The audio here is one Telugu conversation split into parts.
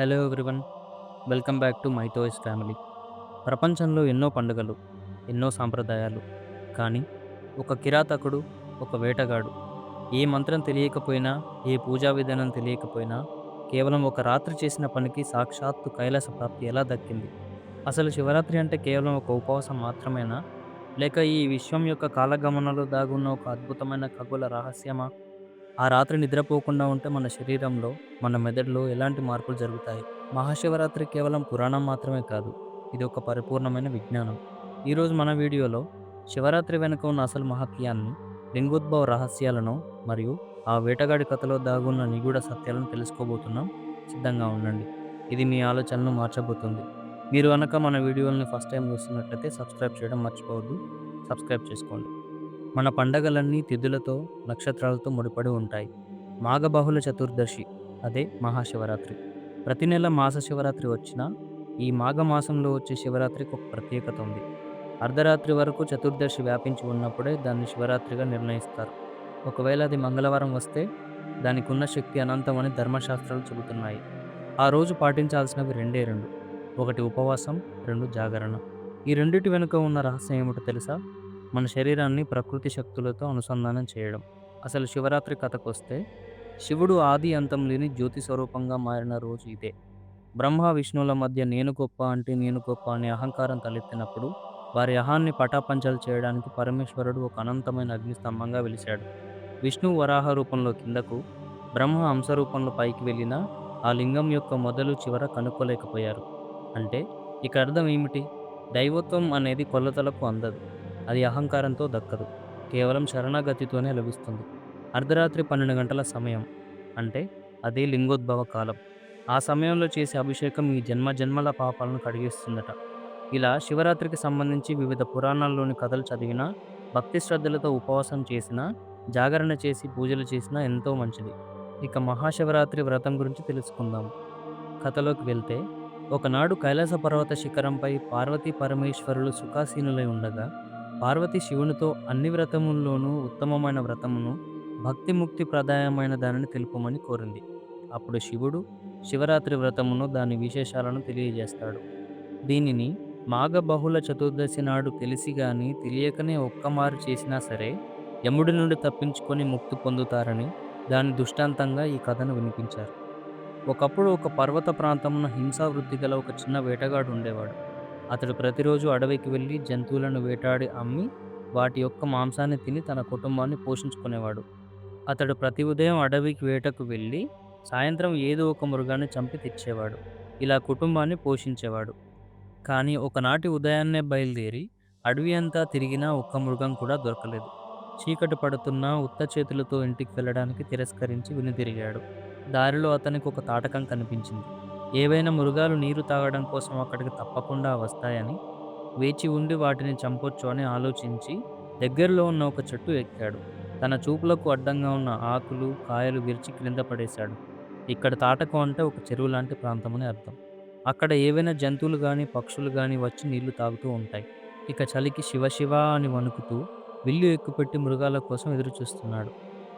Hello everyone welcome back to my toys family ప్రపంచంలో ఎన్నో పండుగలు ఎన్నో సాంప్రదాయాలు కానీ ఒక కిరాతకుడు ఒక వేటగాడు. ఏ మంత్రం తెలియకపోయినా ఏ పూజా విధానం తెలియకపోయినా కేవలం ఒక రాత్రి చేసిన పనికి సాక్షాత్తు కైలాస ప్రాప్తి ఎలా దక్కింది? అసలు శివరాత్రి అంటే కేవలం ఒక ఉపవాసం మాత్రమేనా? లేక ఈ విశ్వం యొక్క కాలగమనంలో దాగున్న ఒక అద్భుతమైన ఖగోళ రహస్యమా? ఆ రాత్రి నిద్రపోకుండా ఉంటే మన శరీరంలో మన మెదడులో ఎలాంటి మార్పులు జరుగుతాయి? మహాశివరాత్రి కేవలం పురాణం మాత్రమే కాదు ఇది ఒక పరిపూర్ణమైన విజ్ఞానం. ఈరోజు మన వీడియోలో శివరాత్రి వెనుక ఉన్న అసలు మహత్యాన్ని లింగోద్భవ రహస్యాలను మరియు ఆ వేటగాడి కథలో దాగున్న నిగూఢ సత్యాలను తెలుసుకోబోతున్నాం. సిద్ధంగా ఉండండి. ఇది మీ ఆలోచనను మార్చబోతుంది. మీరు కనుక మన వీడియోలను ఫస్ట్ టైం చూస్తున్నట్లయితే సబ్స్క్రైబ్ చేయడం మర్చిపోవద్దు. సబ్స్క్రైబ్ చేసుకోండి. మన పండగలన్నీ తిథులతో నక్షత్రాలతో ముడిపడి ఉంటాయి. మాఘబహుళ చతుర్దశి అదే మహాశివరాత్రి. ప్రతి నెల మాస శివరాత్రి వచ్చినా ఈ మాఘమాసంలో వచ్చే శివరాత్రికి ఒక ప్రత్యేకత ఉంది. అర్ధరాత్రి వరకు చతుర్దశి వ్యాపించి ఉన్నప్పుడే దాన్ని శివరాత్రిగా నిర్ణయిస్తారు. ఒకవేళ అది మంగళవారం వస్తే దానికి ఉన్న శక్తి అనంతమని ధర్మశాస్త్రాలు చెబుతున్నాయి. ఆ రోజు పాటించాల్సినవి రెండే రెండు. ఒకటి ఉపవాసం రెండు జాగరణ. ఈ రెండిటి వెనుక ఉన్న రహస్యం ఏమిటో తెలుసా? మన శరీరాన్ని ప్రకృతి శక్తులతో అనుసంధానం చేయడం. అసలు శివరాత్రి కథకొస్తే శివుడు ఆది అంతం లేని జ్యోతి స్వరూపంగా మారిన రోజు ఇదే. బ్రహ్మ విష్ణువుల మధ్య నేను గొప్ప అంటే నేను గొప్ప అనే అహంకారం తలెత్తినప్పుడు వారి అహాన్ని పటాపంచలు చేయడానికి పరమేశ్వరుడు ఒక అనంతమైన అగ్నిస్తంభంగా వెలిశాడు. విష్ణు వరాహ రూపంలో కిందకు బ్రహ్మ హంస రూపంలో పైకి వెళ్ళినా ఆ లింగం యొక్క మొదలు చివర కనుక్కోలేకపోయారు. అంటే ఇక అర్థం ఏమిటి? దైవత్వం అనేది కొలతలకు అందదు. అది అహంకారంతో దక్కదు. కేవలం శరణాగతితోనే లభిస్తుంది. అర్ధరాత్రి పన్నెండు గంటల సమయం. అంటే అదే లింగోద్భవ కాలం. ఆ సమయంలో చేసే అభిషేకం ఈ జన్మ జన్మల పాపాలను కడిగిస్తుందట. ఇలా శివరాత్రికి సంబంధించి వివిధ పురాణాల్లోని కథలు చదివినా భక్తి శ్రద్ధలతో ఉపవాసం చేసినా జాగరణ చేసి పూజలు చేసినా ఎంతో మంచిది. ఇక మహాశివరాత్రి వ్రతం గురించి తెలుసుకుందాం. కథలోకి వెళ్తే ఒకనాడు కైలాస పర్వత శిఖరంపై పార్వతీ పరమేశ్వరులు సుఖాసీనులై ఉండగా పార్వతి శివునితో అన్ని వ్రతముల్లోనూ ఉత్తమమైన వ్రతమును భక్తి ముక్తి ప్రదాయమైన దానిని తెలుపమని కోరింది. అప్పుడు శివుడు శివరాత్రి వ్రతమును దాని విశేషాలను తెలియజేస్తాడు. దీనిని మాఘ బహుళ చతుర్దశి నాడు తెలిసి గాని తెలియకనే ఒక్కమారు చేసినా సరే యముడి నుండి తప్పించుకొని ముక్తి పొందుతారని దాని దృష్టాంతంగా ఈ కథను వినిపించారు. ఒకప్పుడు ఒక పర్వత ప్రాంతమున హింసావృద్ధి గల ఒక చిన్న వేటగాడు ఉండేవాడు. అతడు ప్రతిరోజు అడవికి వెళ్ళి జంతువులను వేటాడి అమ్మి వాటి యొక్క మాంసాన్ని తిని తన కుటుంబాన్ని పోషించుకునేవాడు. అతడు ప్రతి ఉదయం అడవికి వేటకు వెళ్ళి సాయంత్రం ఏదో ఒక మృగాన్ని చంపి తెచ్చేవాడు. ఇలా కుటుంబాన్ని పోషించేవాడు. కానీ ఒకనాటి ఉదయాన్నే బయలుదేరి అడవి అంతా తిరిగినా ఒక్క మృగం కూడా దొరకలేదు. చీకటి పడుతున్నా ఉత్త చేతులతో ఇంటికి వెళ్ళడానికి తిరస్కరించి వినిదిరిగాడు దారిలో అతనికి ఒక తాటకం కనిపించింది. ఏవైనా మృగాలు నీరు తాగడం కోసం అక్కడికి తప్పకుండా వస్తాయని వేచి ఉండి వాటిని చంపొచ్చు అని ఆలోచించి దగ్గరలో ఉన్న ఒక చెట్టు ఎక్కాడు. తన చూపులకు అడ్డంగా ఉన్న ఆకులు కాయలు విరిచి క్రింద పడేశాడు. ఇక్కడ తాటకం అంటే ఒక చెరువు లాంటి ప్రాంతమని అర్థం. అక్కడ ఏవైనా జంతువులు కానీ పక్షులు కానీ వచ్చి నీళ్ళు తాగుతూ ఉంటాయి. ఇక చలికి శివ శివ అని వణుకుతూ విల్లు ఎక్కుపెట్టి మృగాల కోసం ఎదురుచూస్తున్నాడు.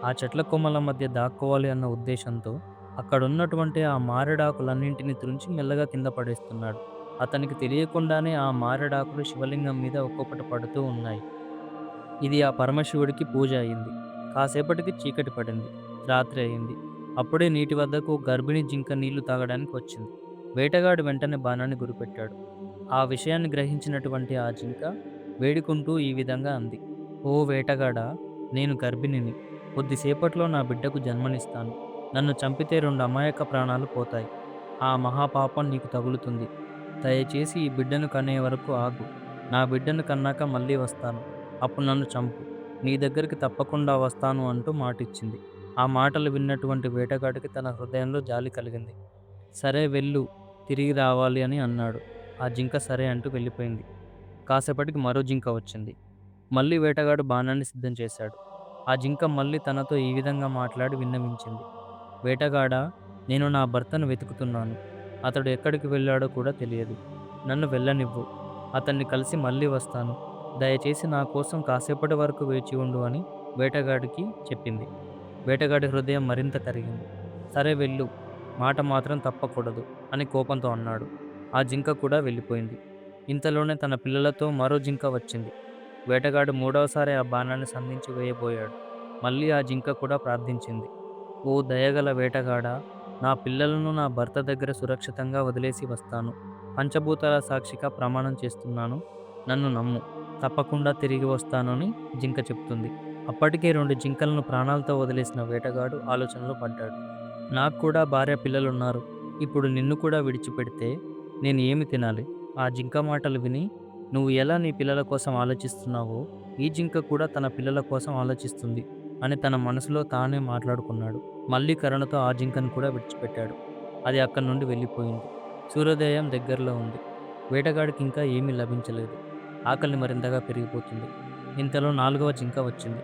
ఆ చెట్ల కొమ్మల మధ్య దాక్కోవాలి అన్న ఉద్దేశంతో అక్కడున్నటువంటి ఆ మారేడాకులన్నింటినీ తుంచి మెల్లగా కింద పడేస్తున్నాడు. అతనికి తెలియకుండానే ఆ మారేడాకులు శివలింగం మీద ఒక్కొక్కటి పడుతూ ఉన్నాయి. ఇది ఆ పరమశివుడికి పూజ అయింది. కాసేపటికి చీకటి పడింది. రాత్రి అయింది. అప్పుడే నీటి వద్దకు గర్భిణి జింక నీళ్ళు తాగడానికి వచ్చింది. వేటగాడు వెంటనే బాణాన్ని గురిపెట్టాడు. ఆ విషయాన్ని గ్రహించినటువంటి ఆ జింక వేడుకుంటూ ఈ విధంగా అంది. ఓ వేటగాడా నేను గర్భిణిని. కొద్దిసేపట్లో నా బిడ్డకు జన్మనిస్తాను. నన్ను చంపితే రెండు అమాయక ప్రాణాలు పోతాయి. ఆ మహాపాపం నీకు తగులుతుంది. దయచేసి ఈ బిడ్డను కనే వరకు ఆగు. నా బిడ్డను కన్నాక మళ్ళీ వస్తాను. అప్పుడు నన్ను చంపు. నీ దగ్గరికి తప్పకుండా వస్తాను అంటూ మాటిచ్చింది. ఆ మాటలు విన్నటువంటి వేటగాడికి తన హృదయంలో జాలి కలిగింది. సరే వెళ్ళు తిరిగి రావాలి అని అన్నాడు. ఆ జింక సరే అంటూ వెళ్ళిపోయింది. కాసేపటికి మరో జింక వచ్చింది. మళ్ళీ వేటగాడు బాణాన్ని సిద్ధం చేశాడు. ఆ జింక మళ్ళీ తనతో ఈ విధంగా మాట్లాడి విన్నవించింది. వేటగాడ నేను నా భర్తను వెతుకుతున్నాను. అతడు ఎక్కడికి వెళ్ళాడో కూడా తెలియదు. నన్ను వెళ్ళనివ్వు. అతన్ని కలిసి మళ్ళీ వస్తాను. దయచేసి నా కోసం కాసేపటి వరకు వేచి ఉండు అని వేటగాడికి చెప్పింది. వేటగాడి హృదయం మరింత కరిగింది. సరే వెళ్ళు. మాట మాత్రం తప్పకూడదు అని కోపంతో అన్నాడు. ఆ జింక కూడా వెళ్ళిపోయింది. ఇంతలోనే తన పిల్లలతో మరో జింక వచ్చింది. వేటగాడు మూడవసారి ఆ బాణాన్ని సంధించి వేయబోయాడు. మళ్ళీ ఆ జింక కూడా ప్రార్థించింది. ఓ దయగల వేటగాడ నా పిల్లలను నా భర్త దగ్గర సురక్షితంగా వదిలేసి వస్తాను. పంచభూతాల సాక్షిగా ప్రమాణం చేస్తున్నాను. నన్ను నమ్ము. తప్పకుండా తిరిగి వస్తానని జింక చెప్తుంది. అప్పటికే రెండు జింకలను ప్రాణాలతో వదిలేసిన వేటగాడు ఆలోచనలో పడ్డాడు. నాకు కూడా భార్య పిల్లలున్నారు. ఇప్పుడు నిన్ను కూడా విడిచిపెడితే నేను ఏమి తినాలి? ఆ జింక మాటలు విని నువ్వు ఎలా నీ పిల్లల కోసం ఆలోచిస్తున్నావో ఈ జింక కూడా తన పిల్లల కోసం ఆలోచిస్తుంది. అని తన మనసులో తానే మాట్లాడుకున్నాడు. మళ్ళీ కరుణతో ఆ జింకను కూడా విడిచిపెట్టాడు. అది అక్కడి నుండి వెళ్ళిపోయింది. సూర్యోదయం దగ్గరలో ఉంది. వేటగాడికి ఇంకా ఏమీ లభించలేదు. ఆకలి మరింతగా పెరిగిపోతుంది. ఇంతలో నాలుగవ జింక వచ్చింది.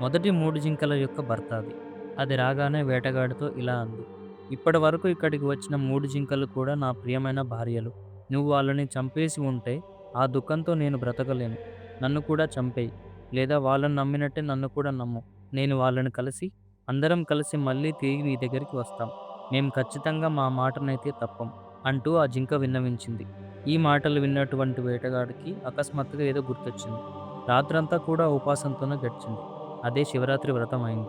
మొదటి మూడు జింకల యొక్క భర్త అది. అది రాగానే వేటగాడితో ఇలా అంది. ఇప్పటి వరకు ఇక్కడికి వచ్చిన మూడు జింకలు కూడా నా ప్రియమైన భార్యలు. నువ్వు వాళ్ళని చంపేసి ఉంటే ఆ దుఃఖంతో నేను బ్రతకలేను. నన్ను కూడా చంపేయి. లేదా వాళ్ళని నమ్మినట్టే నన్ను కూడా నమ్ము. నేను వాళ్ళని కలిసి అందరం కలిసి మళ్ళీ తిరిగి నీ దగ్గరికి వస్తాం. మేము ఖచ్చితంగా మా మాటనైతే తప్పం అంటూ ఆ జింక విన్నవించింది. ఈ మాటలు విన్నటువంటి వేటగాడికి అకస్మాత్తుగా ఏదో గుర్తొచ్చింది. రాత్రంతా కూడా ఉపాసంతోనే గడిచింది. అదే శివరాత్రి వ్రతం అయింది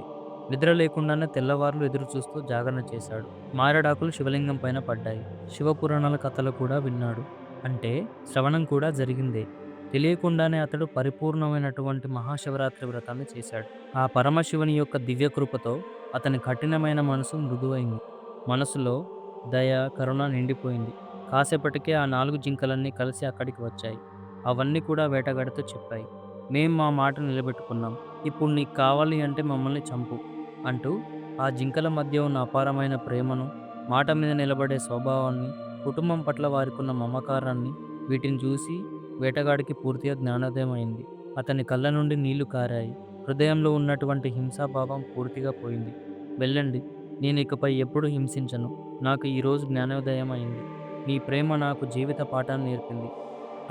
నిద్ర లేకుండానే తెల్లవారులు ఎదురు చూస్తూ జాగరణ చేశాడు. మారడాకులు శివలింగం పైన పడ్డాయి. శివపురాణాల కథలు కూడా విన్నాడు. అంటే శ్రవణం కూడా జరిగిందే. తెలియకుండానే అతడు పరిపూర్ణమైనటువంటి మహాశివరాత్రి వ్రతాన్ని చేశాడు. ఆ పరమశివుని యొక్క దివ్య కృపతో అతని కఠినమైన మనసు మృదువైంది. మనసులో దయ కరుణ నిండిపోయింది. కాసేపటికే ఆ నాలుగు జింకలన్నీ కలిసి అక్కడికి వచ్చాయి. అవన్నీ కూడా వేటగాడితో చెప్పాయి. మేం మా మాట నిలబెట్టుకున్నాం. ఇప్పుడు నీకు కావాలి అంటే మమ్మల్ని చంపు అంటూ ఆ జింకల మధ్య ఉన్న అపారమైన ప్రేమను మాట మీద నిలబడే స్వభావాన్ని కుటుంబం పట్ల వారికున్న మమకారాన్ని వీటిని చూసి వేటగాడికి పూర్తిగా జ్ఞానోదయం అయింది అతని కళ్ళ నుండి నీళ్ళు కారాయి. హృదయంలో ఉన్నటువంటి హింసాభావం పూర్తిగా పోయింది. వెళ్ళండి నేను ఇకపై ఎప్పుడు హింసించను. నాకు ఈరోజు జ్ఞానోదయం అయింది నీ ప్రేమ నాకు జీవిత పాఠాన్ని నేర్పింది.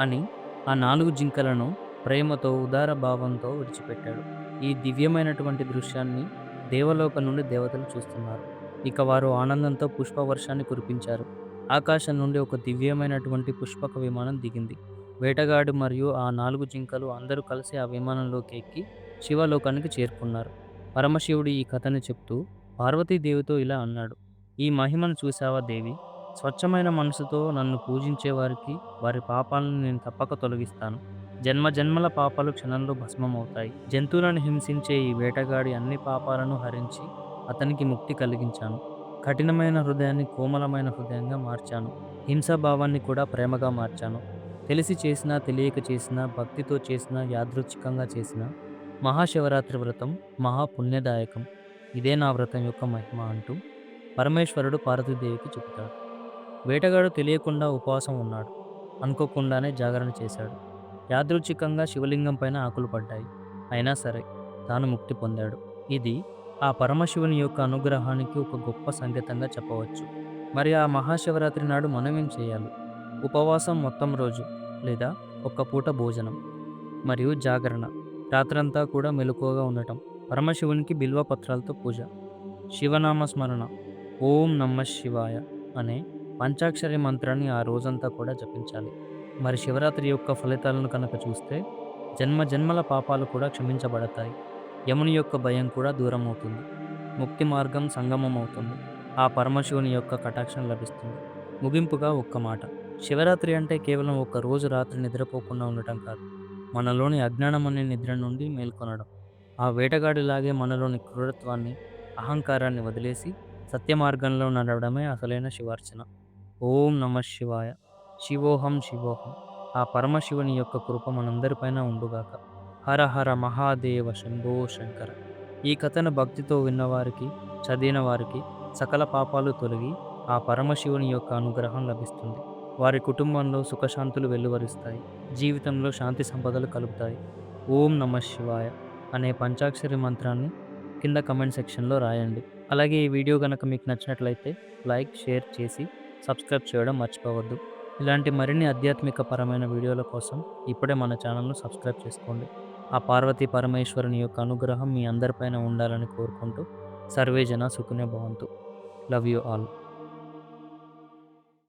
అని ఆ నాలుగు జింకలను ప్రేమతో ఉదార భావంతో విడిచిపెట్టాడు. ఈ దివ్యమైనటువంటి దృశ్యాన్ని దేవలోకం నుండి దేవతలు చూస్తున్నారు. ఇక వారు ఆనందంతో పుష్పవర్షాన్ని కురిపించారు. ఆకాశం నుండి ఒక దివ్యమైనటువంటి పుష్పక విమానం దిగింది. వేటగాడు మరియు ఆ నాలుగు జింకలు అందరూ కలిసి ఆ విమానంలోకి ఎక్కి శివలోకానికి చేరుకున్నారు. పరమశివుడు ఈ కథను చెప్తూ పార్వతీదేవితో ఇలా అన్నాడు ఈ మహిమను చూసావా దేవి? స్వచ్ఛమైన మనసుతో నన్ను పూజించే వారికి వారి పాపాలను నేను తప్పక తొలగిస్తాను. జన్మ జన్మల పాపాలు క్షణంలో భస్మమవుతాయి. జంతువులను హింసించే ఈ వేటగాడి అన్ని పాపాలను హరించి అతనికి ముక్తి కలిగించాను. కఠినమైన హృదయాన్ని కోమలమైన హృదయంగా మార్చాను. హింసాభావాన్ని కూడా ప్రేమగా మార్చాను. తెలిసి చేసినా తెలియక చేసినా భక్తితో చేసినా యాదృచ్ఛికంగా చేసిన మహాశివరాత్రి వ్రతం మహాపుణ్యదాయకం. ఇదే నా వ్రతం యొక్క మహిమ అంటూ పరమేశ్వరుడు పార్వతీదేవికి చెబుతాడు. వేటగాడు తెలియకుండా ఉపవాసం ఉన్నాడు. అనుకోకుండానే జాగరణ చేశాడు. యాదృచ్ఛికంగా శివలింగం పైన ఆకులు పడ్డాయి. అయినా సరే తాను ముక్తి పొందాడు. ఇది ఆ పరమశివుని యొక్క అనుగ్రహానికి ఒక గొప్ప సంకేతంగా చెప్పవచ్చు. మరి ఆ మహాశివరాత్రి నాడు మనం ఏం చేయాలి? ఉపవాసం మొత్తం రోజు లేదా ఒక్క పూట భోజనం మరియు జాగరణ. రాత్రంతా కూడా మెలకువగా ఉండటం. పరమశివునికి బిల్వ పత్రాలతో పూజ. శివనామ స్మరణ. ఓం నమ శివాయ అనే పంచాక్షరి మంత్రాన్ని ఆ రోజంతా కూడా జపించాలి. మరి శివరాత్రి యొక్క ఫలితాలను కనుక చూస్తే జన్మ జన్మల పాపాలు కూడా క్షమించబడతాయి. యముని యొక్క భయం కూడా దూరం అవుతుంది ముక్తి మార్గం సంగమం అవుతుంది ఆ పరమశివుని యొక్క కటాక్షం లభిస్తుంది. ముగింపుగా ఒక్క మాట. శివరాత్రి అంటే కేవలం ఒక రోజు రాత్రి నిద్రపోకుండా ఉండటం కాదు. మనలోని అజ్ఞానం అనే నిద్ర నుండి మేల్కొనడం. ఆ వేటగాడిలాగే మనలోని క్రూరత్వాన్ని అహంకారాన్ని వదిలేసి సత్య మార్గంలో నడవడమే అసలైన శివార్చన. ఓం నమ శివాయ. శివోహం శివోహం. ఆ పరమశివుని యొక్క కృప మనందరిపైన ఉండుగాక. హర హర మహాదేవ శంభో శంకర. ఈ కథను భక్తితో విన్నవారికి చదివిన వారికి సకల పాపాలు తొలగి ఆ పరమశివుని యొక్క అనుగ్రహం లభిస్తుంది. వారి కుటుంబంలో సుఖశాంతులు వెలువరిస్తాయి. జీవితంలో శాంతి సంపదలు కలుగుతాయి. ఓం నమ శివాయ అనే పంచాక్షరి మంత్రాన్ని కింద కమెంట్ సెక్షన్లో రాయండి. అలాగే ఈ వీడియో కనుక మీకు నచ్చినట్లయితే లైక్ షేర్ చేసి సబ్స్క్రైబ్ చేయడం మర్చిపోవద్దు. ఇలాంటి మరిన్ని ఆధ్యాత్మిక పరమైన వీడియోల కోసం ఇప్పుడే మన ఛానల్ను సబ్స్క్రైబ్ చేసుకోండి. ఆ పార్వతీ పరమేశ్వరుని యొక్క అనుగ్రహం మీ అందరిపైన ఉండాలని కోరుకుంటూ సర్వేజన సుఖనే భవంతు. Love you all.